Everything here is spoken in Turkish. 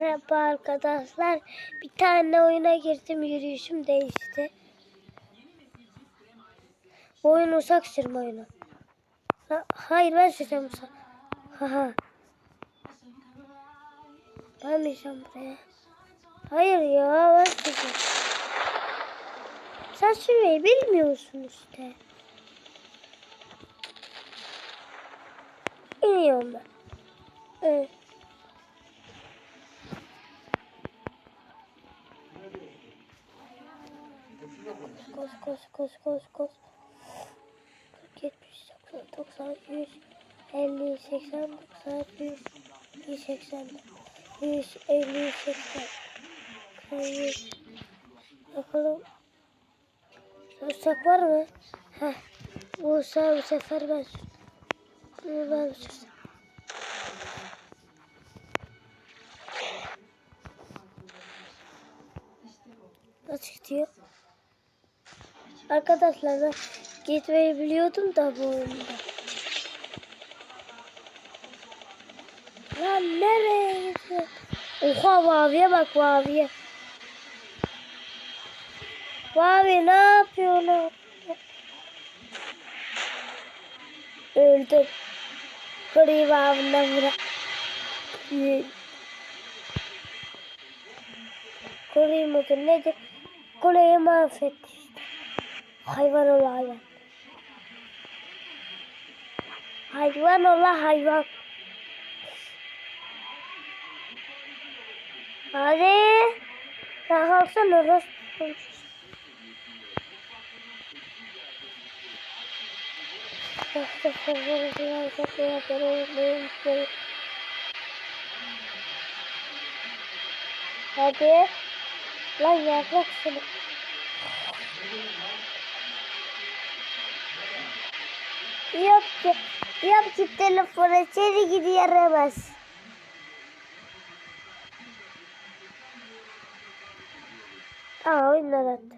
Merhaba arkadaşlar. Bir tane oyuna girdim. Yürüyüşüm değişti. Bu oyun uzak sürme oyunu. Ha- hayır ben süreceğim. Haha. Gelmeyeceğim buraya. Hayır ya ben süreceğim. Sen sürmeyi bilmiyorsun işte. İniyorum ben. Evet. Koş koş koş koş koş. 40, 70, 90, 100, 50, 80, 90, 100, 180, 100, 50, 80, 100. Bakalım. Uçak var mı? Heh. Bu uçağı bu sefer ben sür. Bunu ben sürsem. Nasıl gidiyor? Arkadaşlar ben gitmeyi biliyordum da bu oyunda. Lan nereye gidiyor? Oha maviye bak maviye. Mavi ne yapıyor lan? Öldüm. Kuruyu mavinden bırak. Kuruyu mudur nedir? Kuleyi mahvetti işte. Hayvan ola hayvan. Hayvan ola hayvan. Hadi. Kalksana orası. Hadi. Lan yaprak seni. Yok ki, telefona içeri gidiyemez. Aa oyundan attı.